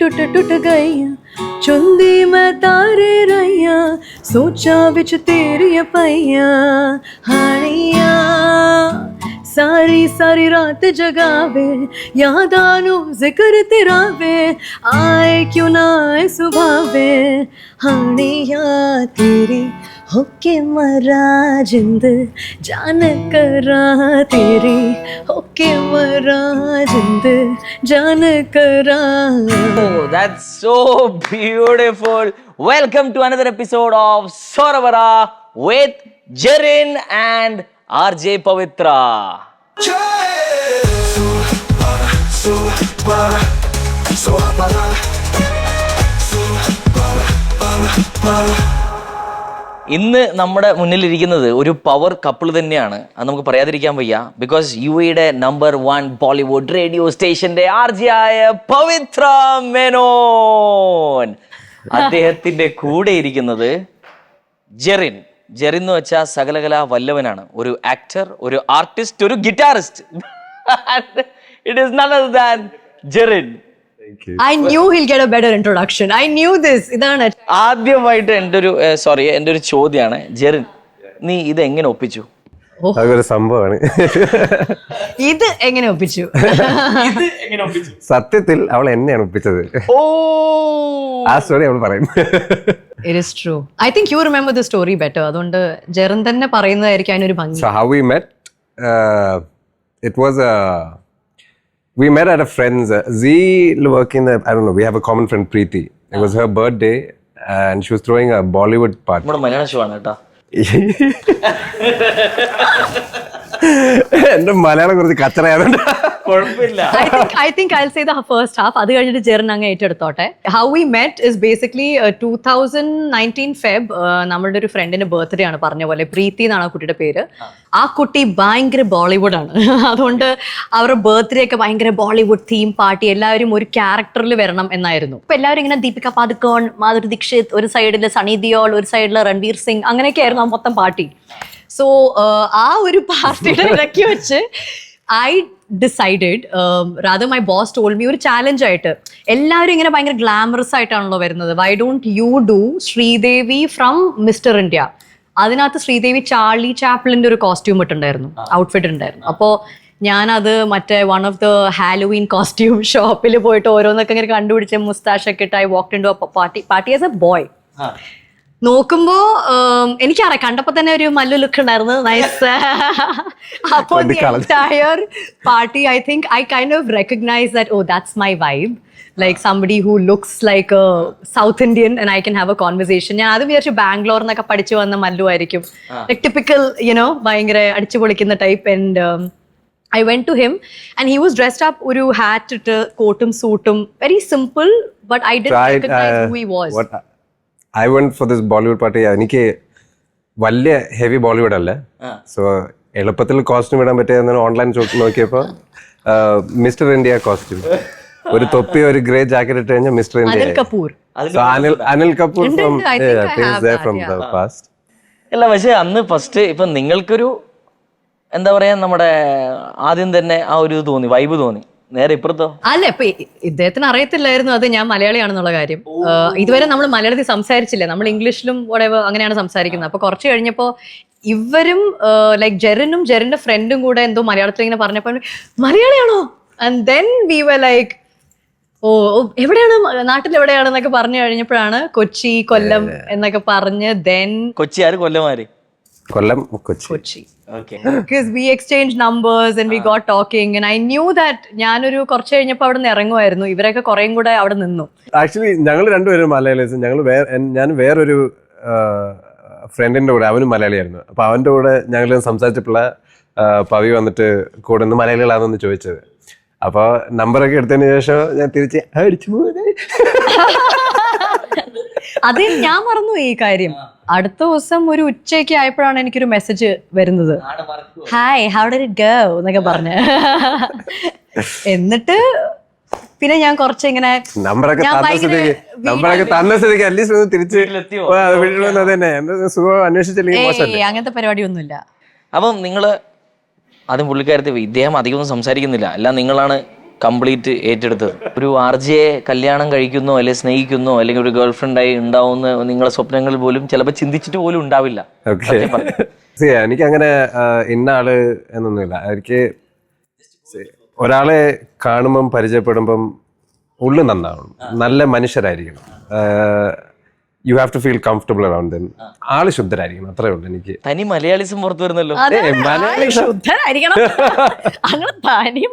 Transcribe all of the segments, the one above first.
टूट टुट गई। चुंदी मैं तारे रहिया सोचा बिच तेरिया पाइया हानियाँ सारी सारी रात जगावे, यादां ज़िक्र तेरा वे आए क्यों ना आए सुभावे। हानिया तेरी होके मरा जिंद जान करा तेरी होके मरा जिंद जान करा Oh, that's so beautiful. Welcome to another episode of Soravara with Jerin and RJ Pavitra. ഇന്ന് നമ്മുടെ മുന്നിലിരിക്കുന്നത് ഒരു പവർ കപ്പിൾ തന്നെയാണ്. അത് നമുക്ക് പറയാതിരിക്കാൻ വയ്യ. ബിക്കോസ് യു എയുടെ നമ്പർ വൺ ബോളിവുഡ് റേഡിയോ സ്റ്റേഷന്റെ ആർജിയായ പവിത്ര മെനോൻ. അദ്ദേഹത്തിന്റെ കൂടെ ഇരിക്കുന്നത് ജെറിൻ. ജെറിൻ എന്ന് വെച്ചാൽ സകലകല വല്ലവനാണ്. ഒരു ആക്ടർ ഒരു ആർട്ടിസ്റ്റ് ഒരു guitarist it is none than Jerin. I knew he'll get a better introduction. I knew this ഇതാണ് ആദ്യമായിട്ട് എന്റെ ഒരു സോറി എന്റെ ഒരു ചോദ്യമാണ് ജെറിൻ നീ ഇത് എങ്ങനെ ഒപ്പിച്ചു അതൊരു സംഭവമാണ് ഇത് എങ്ങനെ ഒപ്പിച്ചു? സത്യത്തിൽ അവൾ എന്നെയാണ് ഒപ്പിച്ചത്. ആ സ്റ്റോറി അവൾ പറയും. It is true I think you remember the story better അതുകൊണ്ട് ജെറിൻ തന്നെ പറയുന്നതായിരിക്കും അതിനൊരു ഭംഗി. How we met it was it was a we met at a friend's uh, z working the i don't know we have a common friend preeti it was her birthday and she was throwing a bollywood party നമ്മുടെ മലയാള show ആണ് കേട്ടോ എന്റെ മലയാളം കുറച്ച് കച്ചറയാറുണ്ട് I think I say the first half അത് കഴിഞ്ഞിട്ട് ജെറിൻ അങ്ങ് ഏറ്റെടുത്തോട്ടെ. How we met is basically two thousand nineteen Feb നമ്മളുടെ ഒരു ഫ്രണ്ടിന്റെ ബർത്ത്ഡേ ആണ് പറഞ്ഞ പോലെ. പ്രീതി എന്നാണ് ആ കുട്ടിയുടെ പേര്. ആ. കുട്ടി ഭയങ്കര ബോളിവുഡ് ആണ്. അതുകൊണ്ട് അവരുടെ ബർത്ത്ഡേ ഒക്കെ ഭയങ്കര ബോളിവുഡ് തീം പാർട്ടി എല്ലാവരും ഒരു ക്യാരക്ടറിൽ വരണം എന്നായിരുന്നു. ഇപ്പൊ എല്ലാവരും ഇങ്ങനെ ദീപിക പാദുക്കോൺ മാധുരി ദീക്ഷിത് ഒരു സൈഡിൽ സണി ദിയോൾ ഒരു സൈഡിൽ രൺവീർ സിംഗ് അങ്ങനെയൊക്കെ ആയിരുന്നു ആ മൊത്തം പാർട്ടി സോ ആ ഒരു പാർട്ടിയുടെ ഇടയ്ക്ക് വെച്ച് I decided rather my boss told me ഒരു ചാലഞ്ച് ആയിട്ട് എല്ലാവരും ഇങ്ങനെ ഭയങ്കര ഗ്ലാമറസ് ആയിട്ടാണല്ലോ വരുന്നത്. Why don't you do Sridevi from mister India അതിനകത്ത് ശ്രീദേവി ചാർലി ചാപ്ലിന്റെ ഒരു കോസ്റ്റ്യൂം ഇട്ടുണ്ടായിരുന്നു ഔട്ട്ഫിറ്റ് ഉണ്ടായിരുന്നു അപ്പോൾ ഞാനത് മറ്റേ one of the Halloween costume ഷോപ്പിൽ പോയിട്ട് ഓരോന്നൊക്കെ ഇങ്ങനെ കണ്ടുപിടിച്ച് മുസ്താഷൊക്കെ ഇട്ട് I walk in to party party as a boy നോക്കുമ്പോ എനിക്ക് എനിക്കറിയാം കണ്ടപ്പോ തന്നെ ഒരു മല്ലു ലുക്ക് ഉണ്ടായിരുന്നു. നൈസ് അപ്പോ entire party I think I kind of recognize that oh that's my vibe like somebody who looks like South Indian and I can have a conversation ഞാൻ അത് വിചാരിച്ചു ബാംഗ്ലൂർ എന്നൊക്കെ പഠിച്ചു വന്ന മല്ലു ആയിരിക്കും. ലൈക് ടിപ്പിക്കൽ യുനോ ഭയങ്കര അടിച്ചു പൊളിക്കുന്ന type and I went to him and he was dressed up ഒരു ഹാറ്റ് ഇട്ട് കോട്ടും സൂട്ടും very simple but idea was what I for this Bollywood Bollywood party. എനിക്ക് വലിയ ഹെവി ബോളിവുഡ് അല്ല. സോ എളുപ്പത്തിൽ കോസ്റ്റ്യൂം ഇടാൻ പറ്റിയ ഓൺലൈൻ നോക്കിയപ്പോൾ മിസ്റ്റർ ഇന്ത്യ കോസ്റ്റ്യൂം ഒരു തൊപ്പി ഒരു ഗ്രേ ജാക്കറ്റ് ഇട്ട് കഴിഞ്ഞാൽ mister India Anil Kapoor. past. അല്ല പക്ഷെ അന്ന് ഫസ്റ്റ് ഇപ്പൊ നിങ്ങൾക്കൊരു എന്താ പറയാ നമ്മുടെ ആദ്യം തന്നെ ആ ഒരു തോന്നി വൈബ് തോന്നി. നേരെ ഇപ്പുറത്തോ? അല്ല ഇപ്പൊ ഇദ്ദേഹത്തിന് അറിയത്തില്ലായിരുന്നു അത് ഞാൻ മലയാളിയാണെന്നുള്ള കാര്യം. ഇതുവരെ നമ്മൾ മലയാളത്തിൽ സംസാരിച്ചില്ല. നമ്മൾ ഇംഗ്ലീഷിലും whatever അങ്ങനെയാണ് സംസാരിക്കുന്നത്. അപ്പൊ കുറച്ച് കഴിഞ്ഞപ്പോ ഇവരും ലൈക് ജെറിനും ജെറിന്റെ ഫ്രണ്ടും കൂടെ എന്തോ മലയാളത്തിൽ ഇങ്ങനെ പറഞ്ഞപ്പോ മലയാളിയാണോ? And then we were like oh എവിടെയാണ്? നാട്ടിൽ എവിടെയാണെന്നൊക്കെ പറഞ്ഞു കഴിഞ്ഞപ്പോഴാണ് കൊച്ചി കൊല്ലം എന്നൊക്കെ പറഞ്ഞ് ദെൻ കൊച്ചി ആര് കൊല്ലമാര് Kollam Kochi. Kochi. Because because we exchanged numbers and we got talking and I knew that ഞാനൊരു കുറച്ച് കഴിഞ്ഞപ്പോൾ അവിടെ നിന്ന് ഇറങ്ങുമായിരുന്നു ഇവരൊക്കെ കുറേയും കൂടെ അവിടെ നിന്നു. ആക്ച്വലി ഞങ്ങൾ രണ്ടുപേരും മലയാളീസ് ഞങ്ങൾ വേറെ ഞാൻ വേറൊരു ഫ്രണ്ടിന്റെ കൂടെ അവനും മലയാളിയായിരുന്നു. അപ്പോൾ അവന്റെ കൂടെ ഞങ്ങൾ സംസാരിച്ചപ്പോൾ പവി വന്നിട്ട് കൂടെ നിന്ന് മലയാളികളാണെന്ന് ചോദിച്ചത്. അപ്പൊ നമ്പറൊക്കെ എടുത്തതിന് ശേഷം ഞാൻ തിരിച്ച് അടിച്ചു പോകുന്നത് അത് ഞാൻ മറന്നു ഈ കാര്യം. അടുത്ത ദിവസം ഒരു ഉച്ചയ്ക്ക് ആയപ്പോഴാണ് എനിക്കൊരു മെസ്സേജ് വരുന്നത്. Hi how did it go എന്നൊക്കെ പറഞ്ഞ്. എന്നിട്ട് പിന്നെ ഞാൻ കുറച്ച് ഇങ്ങനെ നമ്പറൊക്കെ പരിപാടി ഒന്നുമില്ല ഭയങ്കര സ്ഥിതിക്ക് നമ്പറൊക്കെ തന്ന സ്ഥിതിക്ക് അറ്റ്ലീസ്റ്റ് തിരിച്ച് വീട്ടിൽ തന്നെ സുഖം അന്വേഷിച്ചില്ലെങ്കിൽ അങ്ങനത്തെ പരിപാടിയൊന്നുമില്ല. അപ്പം നിങ്ങൾ ആദ്യം പുള്ളിക്കാരത്തി ഇദ്ദേഹം അധികം ഒന്നും സംസാരിക്കുന്നില്ല. അല്ല നിങ്ങളാണ് കംപ്ലീറ്റ് ഏറ്റെടുത്തത്. ഒരു ആർ ജെയെ കല്യാണം കഴിക്കുന്നോ അല്ലെങ്കിൽ സ്നേഹിക്കുന്നോ അല്ലെങ്കിൽ ഒരു ഗേൾ ഫ്രണ്ടായി ഉണ്ടാവുന്ന നിങ്ങളെ സ്വപ്നങ്ങളിൽ പോലും ചിലപ്പോൾ ചിന്തിച്ചിട്ട് പോലും ഉണ്ടാവില്ല. എനിക്ക് അങ്ങനെ ഇന്ന ആൾ എന്നൊന്നുമില്ല. എനിക്ക് ഒരാളെ കാണുമ്പം പരിചയപ്പെടുമ്പം ഉള്ളു നന്നാവണം. നല്ല മനുഷ്യരായിരിക്കണം. You have to feel comfortable around them all ശുദ്ധരായിരിക്കണം. അത്രേ ഉള്ളൂ എനിക്ക്. തനി മലയാളിസം പുറത്തു വരുന്നല്ലോ. അങ്ങനെ തനി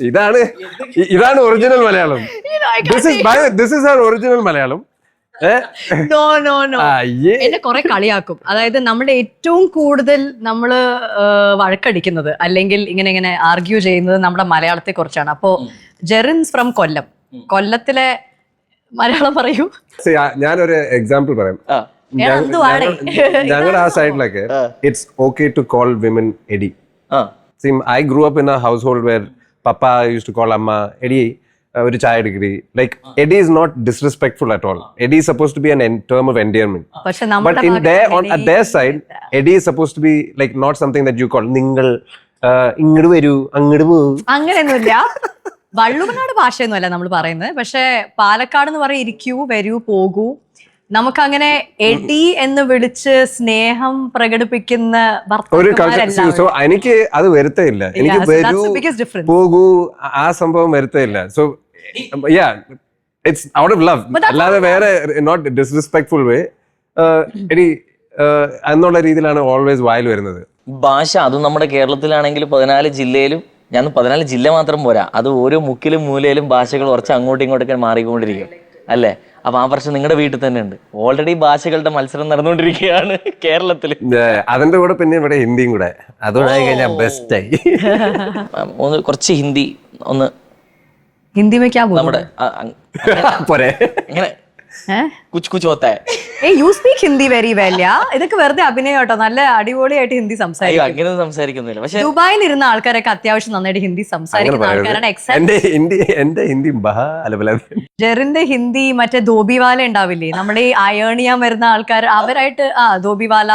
ഇതാണ്. ഇതാണ് original Malayalam. This is this is our original Malayalam. ഏ? No, no, no. അയ്യേ. എന്നെ കുറെ കളിയാക്കും. അതായത് നമ്മുടെ ഏറ്റവും കൂടുതൽ നമ്മൾ വഴക്കടിക്കുന്നത് അല്ലെങ്കിൽ ഇങ്ങനെ ഇങ്ങനെ ആർഗ്യൂ ചെയ്യുന്നത് നമ്മുടെ മലയാളത്തെ കുറിച്ചാണ് അപ്പോ ജെറിൻസ് ഫ്രം കൊല്ലം. കൊല്ലത്തിലെ മലയാളം പറയൂ. ഞാനൊരു എക്സാമ്പിൾ പറയാം. ഞങ്ങളുടെ ആ സൈഡിലൊക്കെ it's okay to call women AD seem I grew up in a household where papa used to call അമ്മ എഡി ഒരു ചായ എടുക്കി like AD is not disrespectful at all AD suppose to be an term of endearment the side AD suppose to be like not something to call നിങ്ങൾ ഇങ്ങോട്ട് വരൂ അങ്ങോട്ട് പോകൂ അങ്ങനെയൊന്നുമില്ല. വള്ളുവനാട് ഭാഷയൊന്നുമല്ല നമ്മൾ പറയുന്നത്. പക്ഷെ പാലക്കാട് എന്ന് പറയും ഇരിക്കൂ വരൂ പോകൂ. നമുക്കങ്ങനെ എടി എന്ന് വിളിച്ച് സ്നേഹം പ്രകടിപ്പിക്കുന്ന ഒരു സോ എനിക്ക് അത് വരുത്തേയില്ല. എനിക്ക് വരൂ. പോകൂ ആ- ആ സംഭവം വരുത്തേയില്ല. So yeah it's out of love അല്ലാതെ വേറെ നോട്ട് ഡിസ്റെസ്പെക്ട്ഫുൾ വേ എടി uh, എന്നുള്ള രീതിയിലാണ് ഓൾവേസ് വായിൽ വരുന്നത്. ഭാഷ അതും നമ്മുടെ കേരളത്തിലാണെങ്കിൽ പതിനാല് ജില്ലയിലും ഞാൻ പതിനാല് ജില്ല മാത്രം പോരാ. അത് ഓരോ മുക്കിലും മൂലയിലും ഭാഷകൾ കുറച്ച് അങ്ങോട്ടും ഇങ്ങോട്ടൊക്കെ മാറിക്കൊണ്ടിരിക്കും. അല്ലേ? അപ്പൊ ആ പ്രശ്നം നിങ്ങളുടെ വീട്ടിൽ തന്നെ ഉണ്ട്. ഓൾറെഡി ഭാഷകളുടെ മത്സരം നടന്നുകൊണ്ടിരിക്കുകയാണ് കേരളത്തിൽ അതിന്റെ കൂടെ പിന്നെ ഇവിടെ ഹിന്ദിയും കൂടെ. അതുകൊണ്ടായി കഴിഞ്ഞാൽ ബെസ്റ്റ് ആയി. ഒന്ന് കുറച്ച് ഹിന്ദി ഒന്ന് ഹിന്ദി നമ്മുടെ പോരെ. ഇങ്ങനെ കുച്ച് കുച്ച് ഹോത്താ. ഏ you speak Hindi very well yeah ഇതൊക്കെ വെറുതെ അഭിനയം കേട്ടോ. നല്ല അടിപൊളിയായിട്ട് ഹിന്ദി സംസാരിക്കും. അങ്ങനെ സംസാരിക്കുന്നില്ല പക്ഷേ ദുബായിൽ ഇരുന്ന ആൾക്കാരൊക്കെ അത്യാവശ്യം നന്നായിട്ട് ഹിന്ദി സംസാരിക്കുന്ന ആൾക്കാരാണ് എന്റെ ഹിന്ദി എന്റെ ഹിന്ദി ജെറിന്റെ ഹിന്ദി മറ്റേ ധോബിവാല ഉണ്ടാവില്ലേ? നമ്മുടെ ഈ അയേൺ ചെയ്യാൻ വരുന്ന ആൾക്കാർ അവരായിട്ട് ആ ധോബിവാല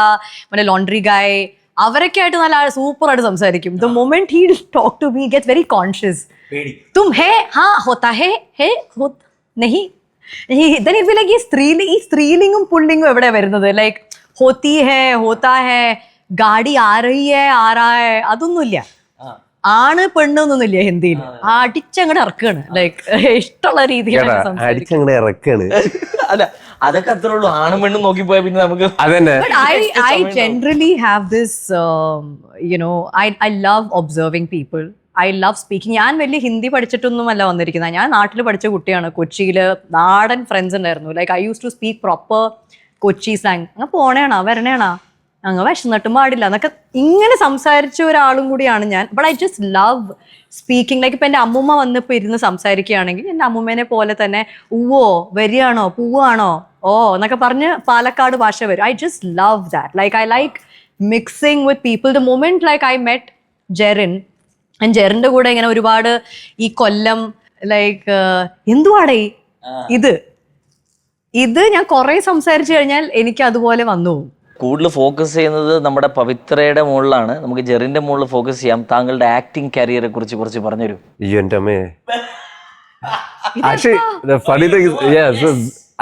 മറ്റേ ലോണ്ടറി ഗായ് അവരൊക്കെ ആയിട്ട് നല്ല സൂപ്പർ ആയിട്ട് സംസാരിക്കും. The moment he talk to me get very conscious തും ഹേ ഹാ ഹോത്താ ഹേ ഹേ ഹോത് നഹി then it like ഈ സ്ത്രീലി ഈ സ്ത്രീലിംഗും പുള്ളിങ്ങും എവിടെ വരുന്നത്? ലൈക്ക് ഹോത്തി ഹേ ഹോത്താ ഹേ ഗാഡി ആ ആറായ ഹേ ആ റാ ഹേ അതൊന്നുമില്ല. ആണ് പെണ്ണ് എന്നൊന്നുമില്ല ഹിന്ദിയിൽ. അടിച്ചങ്ങടെ ഇറക്കാണ്. ലൈക്ക് ഇഷ്ടമുള്ള രീതിയിലാണ് സംസാരിക്കുന്നത്. അടിച്ചങ്ങനെ ഇറക്കാണ്. അല്ല അതൊക്കെ അത്രേ ഉള്ളൂ. ആണും പെണ്ണും നോക്കി പോയാൽ പിന്നെ നമുക്ക് അതന്നെ. But I, I generally have this, um, you know, I, I love observing people. I love speaking ഞാൻ വലിയ ഹിന്ദി പഠിച്ചിട്ടൊന്നുമല്ല വന്നിരിക്കുന്നത്. ഞാൻ നാട്ടിൽ പഠിച്ച കുട്ടിയാണ്. കൊച്ചിയിൽ നാടൻ ഫ്രണ്ട്സ് ഉണ്ടായിരുന്നു. Like I used to speak proper Kochi slang അങ്ങ് പോണേണാ വരണേണാ. അങ്ങ് വിശന്നിട്ടും പാടില്ല. എന്നൊക്കെ ഇങ്ങനെ സംസാരിച്ച ഒരാളും കൂടിയാണ് ഞാൻ. But I just love speaking like ഇപ്പം എന്റെ അമ്മൂമ്മ വന്നിപ്പോൾ ഇരുന്ന് സംസാരിക്കുകയാണെങ്കിൽ എന്റെ അമ്മൂമ്മേനെ പോലെ തന്നെ ഉവ്വോ വരികയാണോ? പൂവാണോ? ഓ എന്നൊക്കെ പറഞ്ഞ് പാലക്കാട് ഭാഷ വരും. I just love that like I like mixing with people the moment like I met Jerin and ജെറിന്റെ കൂടെ ഇങ്ങനെ ഒരുപാട് ഈ കൊല്ലം ലൈക്ക് എന്തുവാടേ? ഇത്. ഇത് ഞാൻ കുറെ സംസാരിച്ചു കഴിഞ്ഞാൽ എനിക്ക് അതുപോലെ വന്നു പോകും. കൂടുതൽ ഫോക്കസ് ചെയ്യുന്നത് നമ്മുടെ പവിത്രയുടെ മുകളിലാണ്. നമുക്ക് ജെറിന്റെ മുകളിൽ ഫോക്കസ് ചെയ്യാം. താങ്കളുടെ ആക്ടിങ് കരിയറെ കുറിച്ച് കുറച്ച് പറഞ്ഞുതരൂ. അയ്യോ എന്റെ അമ്മേ. Actually, the funny thing is, yeah, so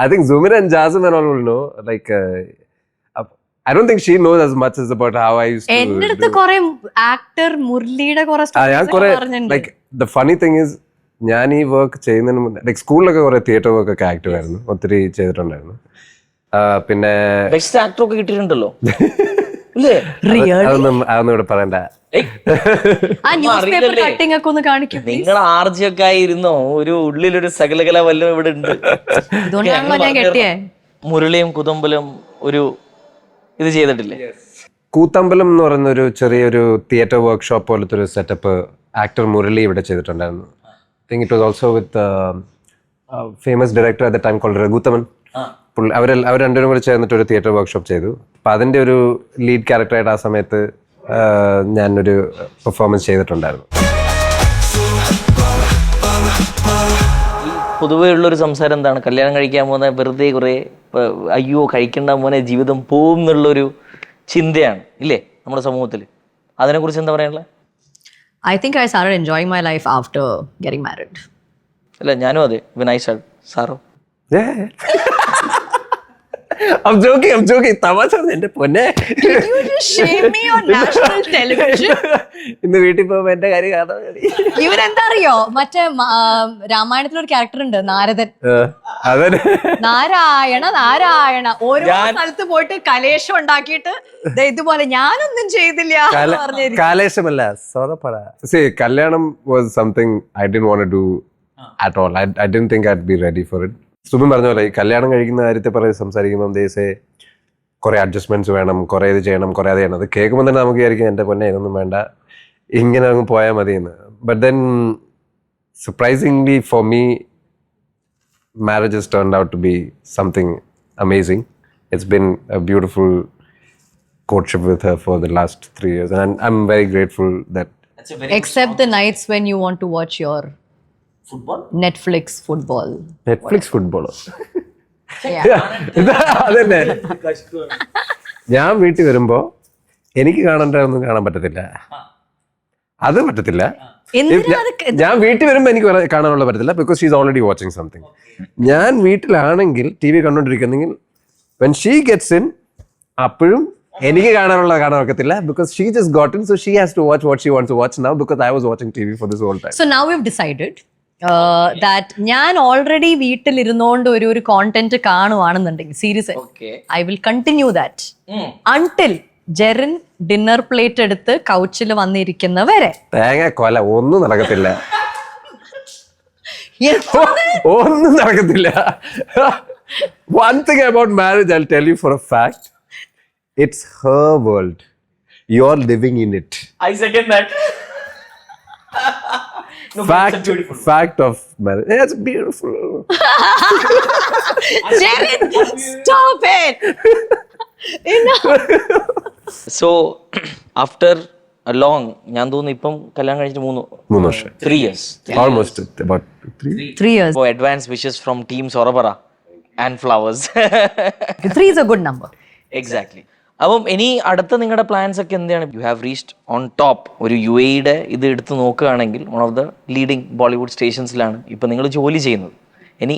I think Zumir and Jasmine and all will know. Like, uh, uh, do think she knows as much much about how I use used to. എന്റെ അടുത്ത്. കുറെ actor മുരളിയുടെ കുറെ ഞാൻ കുറെ like the funny thing is ഞാൻ ഈ work ചെയ്യുന്നതിന് മുന്നേ ലൈക്ക് സ്കൂളിലൊക്കെ കുറെ തിയേറ്റർ വർക്ക് ഒക്കെ ആക്റ്റീവ് ആയിരുന്നു ഒത്തിരി ചെയ്തിട്ടുണ്ടായിരുന്നു. പിന്നെ ബെസ്റ്റ് ആക്ടർ ഒക്കെ കിട്ടിയിട്ടുണ്ടല്ലോ. അതൊന്നും ഇവിടെ പറയണ്ട. നിങ്ങൾ ആർജിയൊക്കെ ആയിരുന്നോ? ഒരു ഉള്ളിലൊരു സകലകല വല്ലതും ഇവിടെ ഉണ്ട്. മുരളിയും കുതമ്പലും ഒരു ഇത് ചെയ്തിട്ടില്ലേ? കൂത്തമ്പലം എന്ന് പറയുന്ന ഒരു ചെറിയൊരു തിയേറ്റർ വർക്ക്ഷോപ്പ് പോലത്തെ ഒരു സെറ്റപ്പ് ആക്ടർ മുരളി ഇവിടെ ചെയ്തിട്ടുണ്ടായിരുന്നു. Think it was also with famous director at the time call Raghuthaman പുള്ളി അവർ അവർ രണ്ടുപേരും കൂടി ചേർന്നിട്ട് ഒരു തിയേറ്റർ വർക്ക്ഷോപ്പ് ചെയ്തു. അപ്പം അതിന്റെ ഒരു ലീഡ് ക്യാരക്ടറായിട്ട് ആ സമയത്ത് ആ, ഞാനൊരു പെർഫോമൻസ് ചെയ്തിട്ടുണ്ടായിരുന്നു. പൊതുവേ ഉള്ളൊരു സംസാരം എന്താണ്? കല്യാണം കഴിക്കാൻ പോകുന്ന വെറുതെ കുറെ അയ്യോ കഴിക്കണ്ട മോനെ ജീവിതം പോവും എന്നുള്ളൊരു ചിന്തയാണ് ഇല്ലേ? നമ്മുടെ സമൂഹത്തിൽ അതിനെക്കുറിച്ച് എന്താ പറയാനുള്ളത് I think I sir enjoying my life after getting married അല്ല ഞാനും അതെ. വിനായ് സാർ സാറോ. I'm joking, I'm joking. തമാശ is എന്റെ പൊന്നെ. Did you just shame me on national television? ഇന്ന് വീട്ടിൽ പോകുമ്പോ എന്റെ കാര്യം കാണാൻ. ഇവരെന്താ അറിയോ മറ്റേ രാമായണത്തിൽ ഒരു ക്യാരക്ടർ ഉണ്ട് നാരദൻ. നാരായണ നാരായണ. ഓരോ സ്ഥലത്ത് പോയിട്ട് കലേശം ഉണ്ടാക്കിയിട്ട് ദേ ഇതുപോലെ ഞാനൊന്നും ചെയ്തില്ല. കാലേശമല്ല സോറപ്പറ സി കല്യാണം was something I didn't want do at all I I didn't think I be ready for it Subin പറഞ്ഞ പോലെ ഈ കല്യാണം കഴിക്കുന്ന കാര്യത്തെ പറഞ്ഞ് സംസാരിക്കുമ്പോൾ ദേശേ കുറെ അഡ്ജസ്റ്റ്മെന്റ്സ് വേണം കുറെ ഇത് ചെയ്യണം കുറെ അത് ചെയ്യണം അത് കേൾക്കുമ്പോൾ തന്നെ നമുക്ക് വിചാരിക്കും എന്റെ പൊന്നെ ഇതൊന്നും വേണ്ട ഇങ്ങനെ അങ്ങ് പോയാൽ മതി എന്ന് but then surprisingly for me marriage has turned out to be something amazing. It's been a beautiful courtship with her for the last three years, and I'm, I'm very grateful that. Except the nights when you want to watch your football Netflix football. Netflix football. Yeah. അതന്നെ. ഞാൻ വീട്ടിൽ വരുമ്പോ എനിക്ക് കാണേണ്ടതൊന്നും കാണാൻ പറ്റത്തില്ല. അത് പറ്റത്തില്ല. ഞാൻ വീട്ടിൽ വരുമ്പോ എനിക്ക് കാണാനുള്ള പറ്റത്തില്ല because she's already watching something ഞാൻ വീട്ടിലാണെങ്കിൽ ടി വി കണ്ടോണ്ടിരിക്കുന്നെങ്കിൽ വെൻ ഷീ ഗെറ്റ്സ് ഇൻ അപ്പോഴും എനിക്ക് കാണാനുള്ള കാണാൻ ഒക്കത്തില്ല because she just got in so she has to watch what she wants watch now because I was watching T V for this whole time So now have decided uh, that ഞാൻ already വീട്ടിലിരുന്നോണ്ട് ഒരു ഒരു content കാണുവാണെന്നുണ്ടെങ്കിൽ series okay I will continue that until Jerin dinner plate എടുത്ത് കൗച്ചിൽ വന്നിരിക്കുന്നവരെ. തേങ്ങ കൊല ഒന്നും നടക്കത്തില്ല. ഒന്നും നടക്കത്തില്ല. One thing about marriage I tell you for a fact it's her world you are living in it I second that fact fact of marriage it's beautiful Jerin stop it Enough. So after long ഞാൻ തോന്നുന്നു ഇപ്പം കല്യാണം കഴിച്ചിട്ട് മൂന്ന് മൂന്ന് വർഷം three years almost about three three years അപ്പോൾ advance wishes from team സൊറബറ and flowers three is a good number exactly അപ്പം ഇനി അടുത്ത നിങ്ങളുടെ പ്ലാൻസ് ഒക്കെ എന്താണ്? You have reached on top ഒരു യു എയുടെ ഇത് എടുത്ത് നോക്കുകയാണെങ്കിൽ one of the leading Bollywood സ്റ്റേഷൻസിലാണ് ഇപ്പം നിങ്ങൾ ജോലി ചെയ്യുന്നത്. ഇനി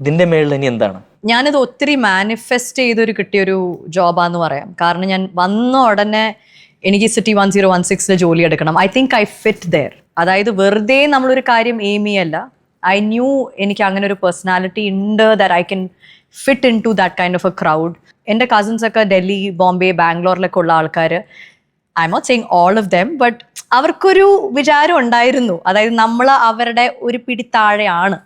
ഇതിന്റെ മേളിൽ ഇനി എന്താണ്? ഞാനിത് ഒത്തിരി മാനിഫെസ്റ്റ് ചെയ്തൊരു കിട്ടിയൊരു ജോബാന്ന് പറയാം. കാരണം ഞാൻ വന്ന ഉടനെ എനിക്ക് സിറ്റി വൺ സീറോ വൺ സിക്സിൽ ജോലി എടുക്കണം. I think I fit there അതായത് വെറുതെ നമ്മളൊരു കാര്യം എയിം ചെയ്യല്ല. ഐ ന്യൂ എനിക്ക് അങ്ങനെ ഒരു പേഴ്സണാലിറ്റി ഉണ്ട് that I can fit in to that kind of a crowd എന്റെ കസിൻസ് ഒക്കെ ഡൽഹി ബോംബെ ബാംഗ്ലൂരിലൊക്കെ ഉള്ള ആൾക്കാർ I'm not saying all of them but അവർക്കൊരു വിചാരം ഉണ്ടായിരുന്നു. അതായത് നമ്മൾ അവരുടെ ഒരു പിടി താഴെയാണ്.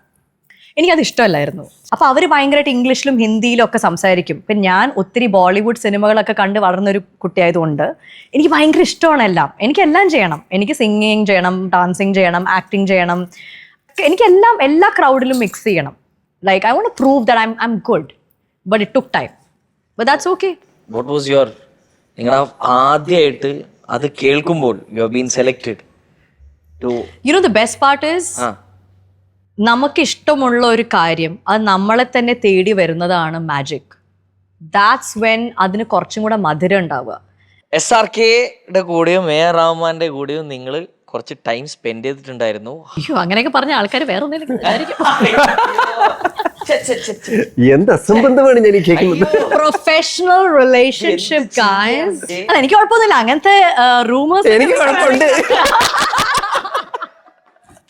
എനിക്കത് ഇഷ്ടമല്ലായിരുന്നു. അപ്പോൾ അവർ ഭയങ്കരമായിട്ട് ഇംഗ്ലീഷിലും ഹിന്ദിയിലും ഒക്കെ സംസാരിക്കും. ഇപ്പം ഞാൻ ഒത്തിരി ബോളിവുഡ് സിനിമകളൊക്കെ കണ്ട് വളർന്നൊരു കുട്ടിയായതുകൊണ്ട് എനിക്ക് ഭയങ്കര ഇഷ്ടമാണ് എല്ലാം. എനിക്കെല്ലാം ചെയ്യണം. എനിക്ക് സിംഗിങ് ചെയ്യണം ഡാൻസിങ് ചെയ്യണം ആക്ടിങ് ചെയ്യണം. എനിക്കെല്ലാം എല്ലാ ക്രൗഡിലും മിക്സ് ചെയ്യണം. Like I want to prove that I'm I'm good. But it took time. But that's okay. What was your നിങ്ങൾ ആദ്യമായിട്ട് അത് കേൾക്കുമ്പോൾ you have been selected to you know the best part is ആ നമുക്ക് ഇഷ്ടമുള്ള ഒരു കാര്യം അത് നമ്മളെ തന്നെ തേടി വരുന്നതാണ് മാജിക് ദാറ്റ്സ് വെൻ അതിന് കുറച്ചും കൂടെ മധുരം ഉണ്ടാവുക എസ് ആർ കെയുടെ കൂടെയും എ ആർ റഹ്മാന്റെ കൂടെയും നിങ്ങൾ കുറച്ച് ടൈം സ്പെൻഡ് ചെയ്തിട്ടുണ്ടായിരുന്നു. അയ്യോ അങ്ങനെയൊക്കെ പറഞ്ഞ ആൾക്കാർ വേറെ എന്ത് അസംബന്ധമാണ് ഞാൻ പ്രൊഫഷണൽ റിലേഷൻഷിപ്പ് ഗായസ് അല്ല എനിക്ക് കുഴപ്പമൊന്നുമില്ല. അങ്ങനത്തെ റൂമേഴ്സ് എനിക്ക് കുഴപ്പമുണ്ട്.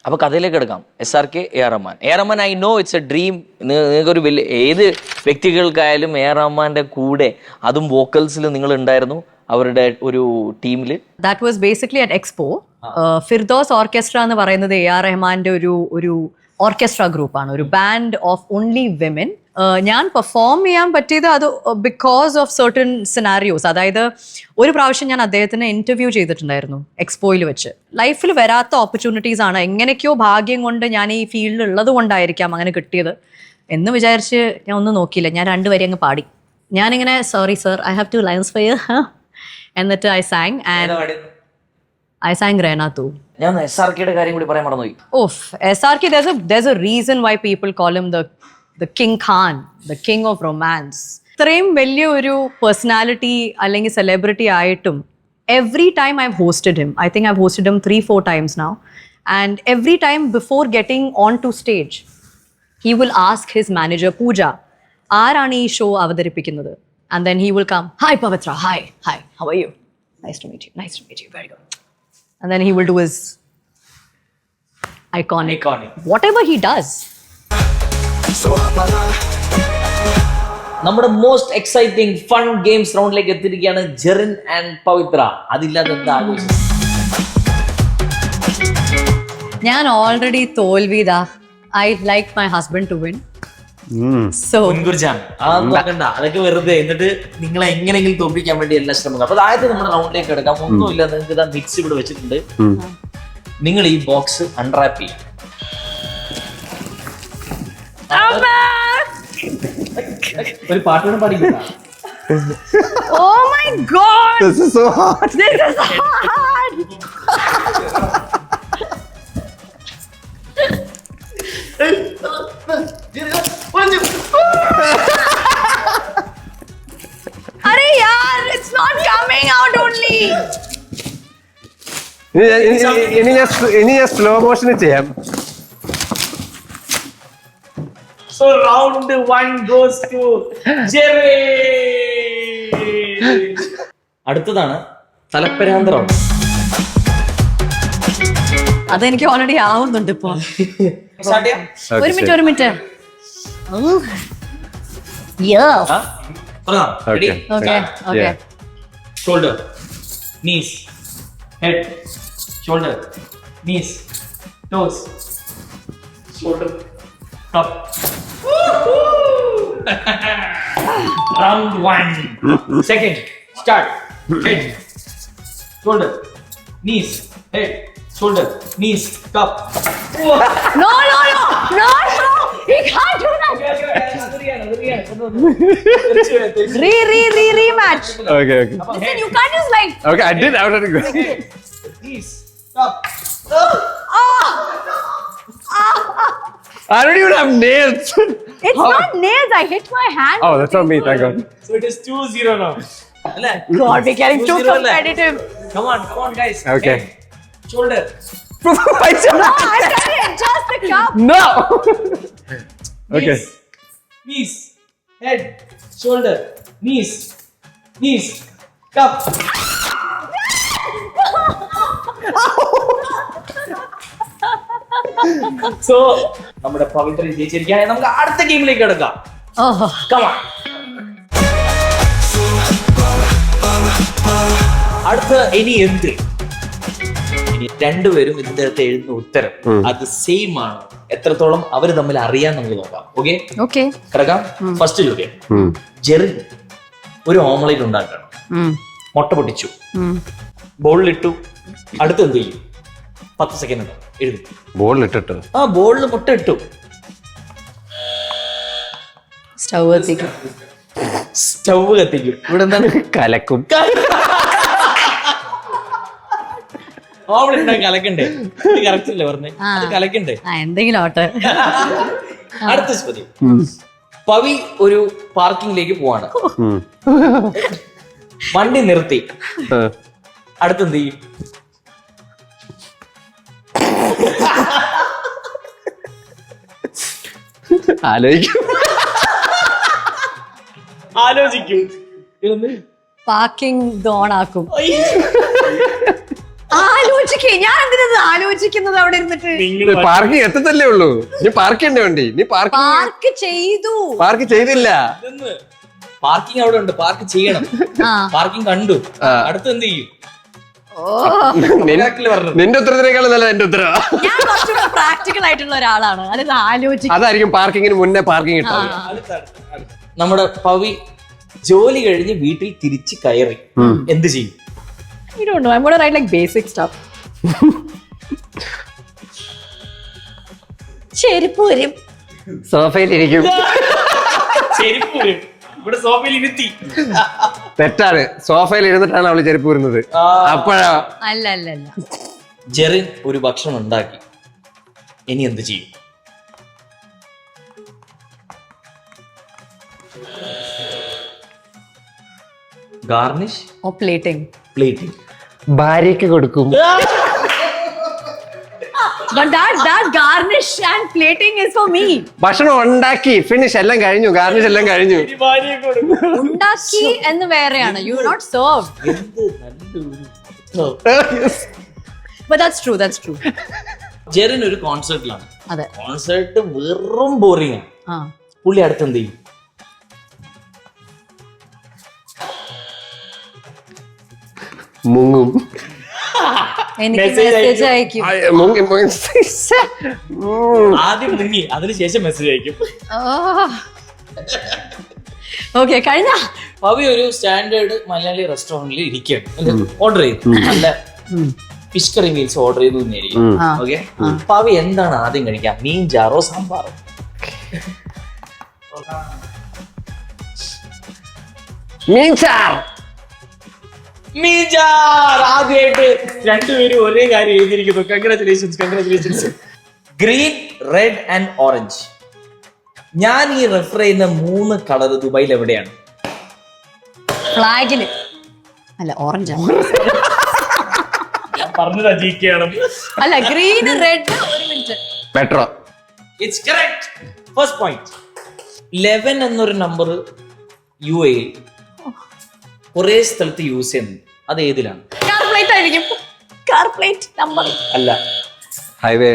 അപ്പൊ കഥയിലേക്ക് എടുക്കാം. S R K A R Rahman A R Rahman I know it's a dream നിങ്ങൾക്ക് ഒരു വലിയ ഏത് വ്യക്തികൾക്കായാലും എ ആർ റഹ്മാന്റെ കൂടെ അതും വോക്കൽസിൽ നിങ്ങൾ ഉണ്ടായിരുന്നു അവരുടെ ഒരു ടീമിൽ that was basically at Expo Firdaus orchestra എന്ന് പറയുന്നത് എ ആർ റഹ്മാന്റെ ഒരു ഒരു ഓർക്കസ്ട്ര ഗ്രൂപ്പാണ് ഒരു ബാൻഡ് ഓഫ് ഓൺലി വിമൻ ഞാൻ പെർഫോം ചെയ്യാൻ പറ്റിയത് അത് ബിക്കോസ് ഓഫ് സർട്ടൻ സിനാരിയോസ് അതായത് ഒരു പ്രാവശ്യം ഞാൻ അദ്ദേഹത്തിന് ഇന്റർവ്യൂ ചെയ്തിട്ടുണ്ടായിരുന്നു എക്സ്പോയിൽ വെച്ച്. ലൈഫിൽ വരാത്ത ഓപ്പർച്യൂണിറ്റീസ് ആണ്. എങ്ങനെയൊക്കെയോ ഭാഗ്യം കൊണ്ട് ഞാൻ ഈ ഫീൽഡിൽ ഉള്ളത് കൊണ്ടായിരിക്കാം അങ്ങനെ കിട്ടിയത്. എന്ന് വിചാരിച്ച് ഞാൻ ഒന്നും നോക്കിയില്ല. ഞാൻ രണ്ടുപേരെ അങ്ങ് പാടി. ഞാനിങ്ങനെ sorry sir I have two lines you എന്നിട്ട് I sang and I sang Rena തൂ ഞാൻ എസ് ആർ കെയുടെ കാര്യം കൂടി പറയാൻ മറന്നുപോയി Oof, SRK, there's a there's a reason why people call him the the King Khan, the King of Romance. ഇത്രയും വലിയ ഒരു പേഴ്സണാലിറ്റി അല്ലെങ്കിൽ സെലിബ്രിറ്റി ആയിട്ടും every time I've hosted him, I think I've hosted him three, four times now. And every time before getting onto stage, he will ask his manager, Pooja, ആരാണ് ഈ show അവതരിപ്പിക്കുന്നത് And then he will come hi Pavithra hi hi how are you nice to meet you nice to meet you very good and then he will do his iconic Iconic. whatever he does നമ്മുടെ most exciting fun games റൗണ്ടിലേക്ക് എത്തിയിരിക്കുകയാണ് Jerin and Pavithra അതില്ലാതെ എന്താ ആഘോഷം ഞാൻ already തോൽവിതാ I like my husband to win so മുൻകുറിച്ചാണ് അതൊന്നും നോക്കണ്ട. അതൊക്കെ വെറുതെ. എന്നിട്ട് നിങ്ങളെ എങ്ങനെയെങ്കിലും തോൽപ്പിക്കാൻ വേണ്ടി എല്ലാം ശ്രമിക്കുക അപ്പൊ ആദ്യത്തെ നമ്മുടെ റൗണ്ടിലേക്ക് എടുക്കാം ഒന്നുമില്ല നിങ്ങൾക്ക് ഇതാ മിക്സ് ഇവിടെ വെച്ചിട്ടുണ്ട്. നിങ്ങൾ ഈ ബോക്സ് അൺറാപ്പ് ചെയ്യും. ഒരു പാട്ടുകൂടെ പാടിക്കില്ല oh my god! This is so hard. this is hard अरे यार it's not coming out only ഇനി ഞാൻ- ഇനി- ഇനി- ഇനി ഞാൻ സ്ലോ- ഇനി ഞാൻ സ്ലോ മോഷനിൽ ചെയ്യാം so round one goes to Jerry അടുത്തതാണ് തലപ്പരാന്തരം അതെനിക്ക് ഓൾറെഡി ആവുന്നുണ്ട് ഇപ്പൊ സ്റ്റാർട്ട് ചെയ്യാം ഒരു Okay, മിനിറ്റ് ഒരു മിനിറ്റ് ആ? തുടങ്ങാം ready Okay. Okay okay Yeah. Shoulder knees head shoulder knees toes shoulder top round one second start head shoulder knees head shoulder, knees, cup. No, no, no, no, no. He can't do that. re, re, re, rematch. Okay, okay. Listen, you can't just like. Okay, I did. I was to go. Knees, cup. Oh. Ah. I don't even have nails. It's How? not nails. I hit my hand. Oh, that's not me. Thank God. So it is 2 0 now. God, we're getting too competitive. Come on, come on, guys. Okay. Hey. Shoulder. No, I'm trying to adjust the cup. no! okay. Knees. Knees. Head. Shoulder. Knees. Knees. Cup. so നമ്മുടെ പവിത്രൻ ജയിച്ചിരിക്കുകയാണെങ്കിൽ നമുക്ക് അടുത്ത ഗെയിമിലേക്ക് എടുക്കാം Oh, come on അടുത്ത ഇനി എന്ത് രണ്ടുപേരും ഇതിനകത്ത് എഴുതുന്ന ഉത്തരം അത് സെയിം ആണ്. എത്രത്തോളം അവർ തമ്മിൽ അറിയാൻ നമുക്ക് നോക്കാം. ഓക്കെ ഓക്കെ കിടക്കാം. ഫസ്റ്റ് ചോദ്യം. ജെറി ഒരു ഓംലേറ്റ് ഉണ്ടാക്കണം. മുട്ട പൊട്ടിച്ചു. ബോളിലിട്ടു. അടുത്ത് എന്ത് ചെയ്യും? പത്ത് സെക്കൻഡ് ഉണ്ടോ? എഴുതി. ബോൾ ഇട്ടിട്ട് ആ ബോളിൽ മുട്ട ഇട്ടു. സ്റ്റൗ കത്തിക്കും. സ്റ്റൗ കത്തിക്കും. ഇവിടെ എന്താണ് കലക്കും കലക്കണ്ടേ? കറക്റ്റ് അല്ലേ പറഞ്ഞേ? അത് കലക്കണ്ടേ? ആ എന്തെങ്കിലും അടുത്ത സ്മൃതി പവി ഒരു പാർക്കിംഗിലേക്ക് പോവാണ്. വണ്ടി നിർത്തി. അടുത്തെന്ത് ചെയ്യും? ആലോചിക്കും. ആലോചിക്കും. പാർക്കിംഗ് ഓൺ ആക്കും. ആലോചിക്കേ. ഞാൻ എന്തിനാ ആലോചിക്കുന്നത് അവിടെ ഇരുന്നിട്ട്? പാർക്കിംഗ് എത്തത്തല്ലേ ഉള്ളൂ. നീ പാർക്ക് ചെയ്യണ്ട വേണ്ടി. നീ പാർക്ക് പാർക്ക് ചെയ്തു. പാർക്ക് ചെയ്തില്ല. പാർക്കിംഗ് അവിടെ ഉണ്ട്. പാർക്ക് ചെയ്യണം. ആ. പാർക്കിംഗ് കണ്ടു. അടുത്ത് എന്ത് ചെയ്യും? നിന്റെ ഉത്തരത്തിനേക്കാളും നല്ല എന്റെ ഉത്തരവാ ഞാൻ കുറച്ചുകൂടെ പ്രാക്ടിക്കൽ ആയിട്ടുള്ള ഒരാളാണ്. അതായത് ആലോചിക്കും. അതായിരിക്കും പാർക്കിങ്ങിന് മുന്നേ പാർക്കിംഗ് ഇട്ടത്. നമ്മുടെ പവി ജോലി കഴിഞ്ഞ് വീട്ടിൽ തിരിച്ച് കയറി. എന്ത് ചെയ്യും? Don't know. I'm gonna write basic stuff. ചെരുപ്പ് വരും സോഫയിലിരിക്കും. ചെരുപ്പ് വരും. ഇവിടെ സോഫയിൽ ഇരുത്തി തെറ്റാണ്. സോഫയിൽ ഇരുന്നിട്ടാണ് അവൾ ചെരുപ്പ് വരുന്നത്. അപ്പോഴാ. അല്ല അല്ല അല്ല ജെറിൻ ഒരു ഭക്ഷണം ഉണ്ടാക്കി. ഇനി എന്ത് ചെയ്യും? ഗാർണിഷ്? ഓ പ്ലേറ്റിംഗ് പ്ലേറ്റിംഗ് ഭാര്യക്ക് കൊടുക്കും. But that that garnish and plating is for me. ഭക്ഷണം ഉണ്ടാക്കി ഫിനിഷ് എല്ലാം കഴിഞ്ഞു ഗാർണിഷ് എല്ലാം കഴിഞ്ഞു. ഉണ്ടാക്കി എന്ന് വേറെയാണ്. You not serve but that's true that's true Jerin ഒരു കോൺസേർട്ടിലാണ്. അതെ. കോൺസേർട്ട് വെറും ബോറിംഗ് ആണ്. ആ. പുള്ളി അടുത്ത് എന്ത് ചെയ്യും? മുങ്ങും. മെസ്സേജ്. അയക്കും. ആദ്യം മുങ്ങി അതിനുശേഷം മെസ്സേജ് അയക്കും. ഓക്കെ കഴിഞ്ഞ. പവി ഒരു സ്റ്റാൻഡേർഡ് മലയാളി റെസ്റ്റോറന്റിൽ ഇരിക്കുകയാണ്. ഓർഡർ ചെയ്തു. നല്ല ഫിഷ് കറി മീൽസ് ഓർഡർ ചെയ്തു തന്നെയായിരിക്കും. ഓക്കെ പവി എന്താണ് ആദ്യം കഴിക്കാം മീൻ ചാറോ സാമ്പാറോ? മീൻ ചാർ. മീൻ ചാർ ആദ്യമായിട്ട് രണ്ടുപേരും ഒരേ കാര്യം എഴുതിയിരിക്കുന്നു. Congratulations congratulations green red and orange ഞാൻ ഈ റെഫർ ചെയ്യുന്ന മൂന്ന് കളർ ദുബായിൽ എവിടെയാണ്? ഫ്ലാഗിൽ. അല്ല ഓറഞ്ച് ഞാൻ പറഞ്ഞത് അജീക്കാണ് അല്ല ഗ്രീൻ റെഡ് ഒരു minute metro it's correct first point eleven എന്നൊരു നമ്പർ യു എ കുറെ സ്ഥലത്ത് യൂസ് ചെയ്യുന്നു അത് ഏതിലാണ്? കാർ പ്ലേറ്റ് ആയിരിക്കും. കാർ പ്ലേറ്റ് നമ്പർ അല്ല. ഹൈവേ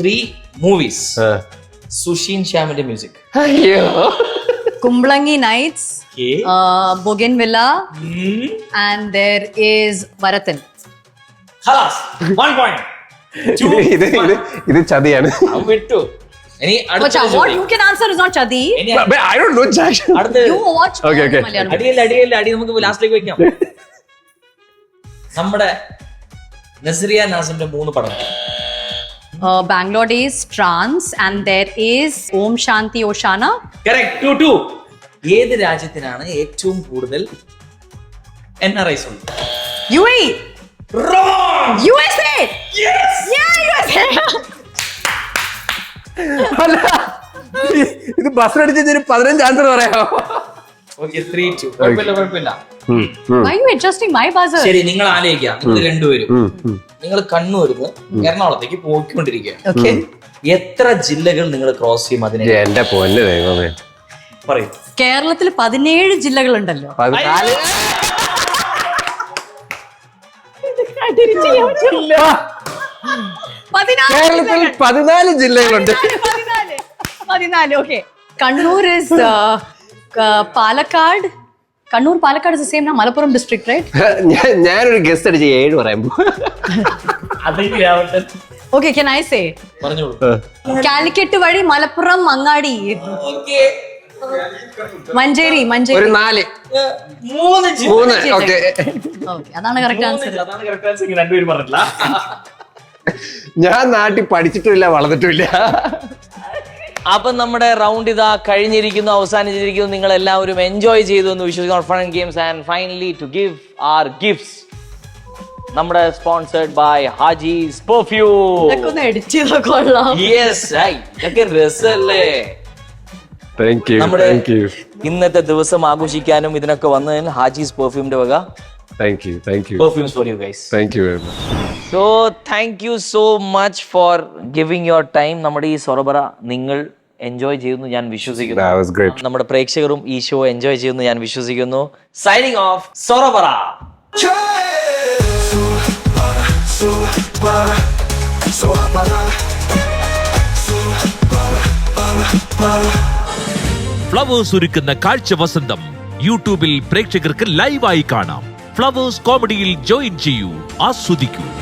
ത്രീ മൂവീസ് സുഷീൻ ശ്യാമിന്റെ മ്യൂസിക് അയ്യോ. Kumbalangi nights bougainvillea and there is Varathan one point ഇത് ഇത് ഇത് ചതിയാണ്. വിട്ടു. ഇനി അടുത്ത ഇനി അടുത്ത Okay, okay. അടിയല്ല അടിയല്ല അടി നമുക്ക് ലാസ്റ്റിലേക്ക് വെക്കാം. നമ്മുടെ നസറിയ നാസിന്റെ മൂന്ന് പടം. Bangalore is trance and is Om Shanti Oshana correct two two ഏത് രാജ്യത്തിനാണ് ഏറ്റവും കൂടുതൽ എൻ ആർ ഐസ് ഉള്ളത് യു എ Wrong! ബസ്സിനടിച്ച് ഒരു പതിനഞ്ച് ആൻസർ പറയാമോ. കുഴപ്പമില്ല കുഴപ്പമില്ല. ശരി നിങ്ങൾ ആലോചിക്കുക. നിങ്ങൾ രണ്ടുപേരും. നിങ്ങൾ കണ്ണൂരിന്ന് എറണാകുളത്തേക്ക് പോയിക്കൊണ്ടിരിക്കുകയാണ്. ഓക്കെ എത്ര ജില്ലകൾ നിങ്ങൾ ക്രോസ് ചെയ്യും അതിനെ? എന്റെ പൊന്ന് ദൈവമേ. പറയും. കേരളത്തിൽ പതിനേഴ് ജില്ലകളുണ്ടല്ലോ. പതിനാല്. കേരളത്തിൽ പതിനാല് ജില്ലകളുണ്ട്. പതിനാല് പതിനാല്. Okay Kannur is Palakkad. Kannur Palakkad is same Malappuram district right ഞാൻ ഞാനൊരു ഗസ്റ്റ് അടിച്ച് ഏഴ് പറയുമ്പോ. Okay, okay can I say പറഞ്ഞോളൂ കാലിക്കറ്റ് വഴി മലപ്പുറം മങ്ങാടി ഓക്കെ മഞ്ചേരി മഞ്ചേരി. ഒരു നാല്. മൂന്ന് ജില്ല മൂന്ന് ഓക്കെ ഓക്കെ അതാണ് കറക്റ്റ് ആൻസർ അതാണ് കറക്റ്റ് ആൻസർ രണ്ടുപേരും പറഞ്ഞില്ല ഞാൻ നാട്ടിൽ പഠിച്ചിട്ടുമില്ല വളർന്നിട്ടുമില്ല. അപ്പൊ നമ്മുടെ റൗണ്ട് ഇതാ കഴിഞ്ഞിരിക്കുന്നു അവസാനിച്ചിരിക്കുന്നു. നിങ്ങൾ എല്ലാവരും എൻജോയ് ചെയ്തു എന്ന് വിശ്വസിക്കുന്നു. Fun games and finally to give our gifts നമ്മുടെ sponsored by Hajees perfume yes ഇതൊക്കെ രസല്ലേ? നമ്മുടെ ഇന്നത്തെ ദിവസം ആഘോഷിക്കാനും ഇതിനൊക്കെ വന്നതിന് ഹാജീസ് പെർഫ്യൂമിന്റെ വക. Thank you thank you perfumes for you guys thank you very much so thank you so much for giving your time നമ്മുടെ ഈ സൊറബറ നിങ്ങൾ എൻജോയ് ചെയ്യുന്നു ഞാൻ വിശ്വസിക്കുന്നു. That was great. നമ്മുടെ പ്രേക്ഷകരും ഈ ഷോ എൻജോയ് ചെയ്യുന്നു ഞാൻ വിശ്വസിക്കുന്നു. സൈനിങ് ഓഫ് സൊറബറ ഫ്ലവേഴ്സ് ഒരുക്കുന്ന കാഴ്ച വസന്തം. യൂട്യൂബിൽ പ്രേക്ഷകർക്ക് ലൈവായി കാണാം. ഫ്ലവേഴ്സ് കോമഡിയിൽ ജോയിൻ ചെയ്യൂ. ആസ്വദിക്കൂ.